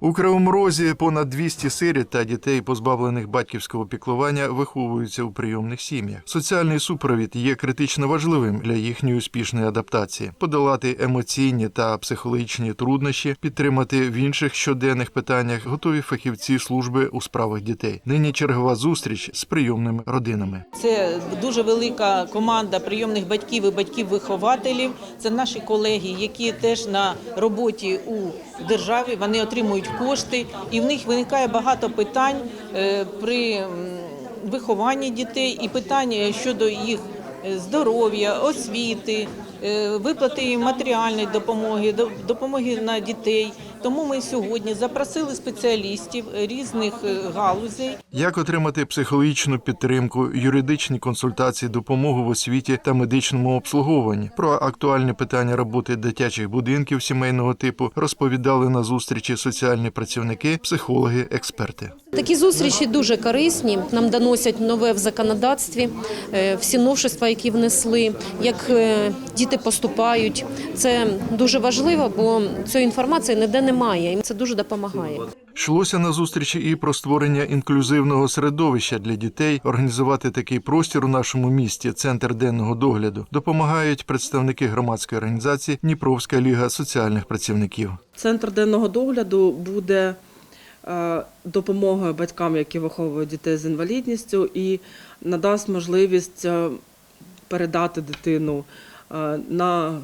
У Кривому Розі понад 200 сиріт та дітей, позбавлених батьківського піклування, виховуються у прийомних сім'ях. Соціальний супровід є критично важливим для їхньої успішної адаптації, подолати емоційні та психологічні труднощі, підтримати в інших щоденних питаннях готові фахівці служби у справах дітей. Нині чергова зустріч з прийомними родинами. Це дуже велика команда прийомних батьків і батьків-вихователів. Це наші колеги, які теж на роботі у державі вони отримують кошти, і в них виникає багато питань е, при вихованні дітей і питань щодо їх е, здоров'я, освіти, е, виплати матеріальної допомоги, до- допомоги на дітей. Тому ми сьогодні запросили спеціалістів різних е, галузей. Як отримати психологічну підтримку, юридичні консультації, допомогу в освіті та медичному обслуговуванні? Про актуальні питання роботи дитячих будинків сімейного типу розповідали на зустрічі соціальні працівники, психологи, експерти. Такі зустрічі дуже корисні. Нам доносять нове в законодавстві, е, всі новшества, які внесли, як е, діти поступають. Це дуже важливо, бо цієї інформації ніде немає. і Це дуже допомагає. Йшлося на зустрічі і про створення інклюзивного середовища для дітей. Організувати такий простір у нашому місті, центр денного догляду, допомагають представники громадської організації Дніпровська ліга соціальних працівників. Центр денного догляду буде допомогою батькам, які виховують дітей з інвалідністю, і надасть можливість е, передати дитину е, на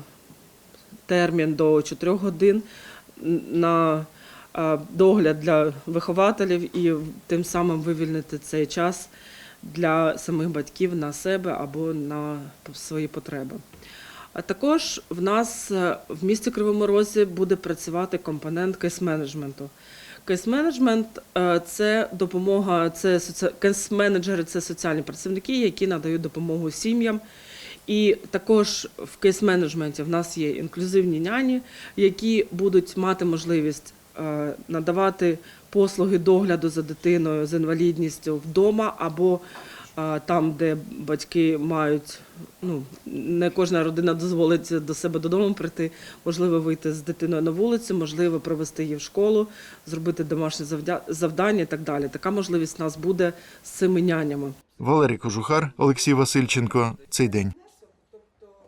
термін до 4 годин на е, догляд для вихователів і тим самим вивільнити цей час для самих батьків на себе або на свої потреби. А також в нас е, в місті Кривому Розі буде працювати компонент кейс-менеджменту. Кейс-менеджмент е, це допомога, це кейс-менеджери це соціальні працівники, які надають допомогу сім'ям. І також в кейс-менеджменті в нас є інклюзивні няні, які будуть мати можливість е, надавати послуги догляду за дитиною з інвалідністю вдома або е, там, де батьки мають, ну не кожна родина дозволить до себе додому прийти, можливо, вийти з дитиною на вулицю, можливо, провести її в школу, зробити домашнє завдання і так далі. Така можливість у нас буде з цими нянями. Валерій Кожухар, Олексій Васильченко. Цей день.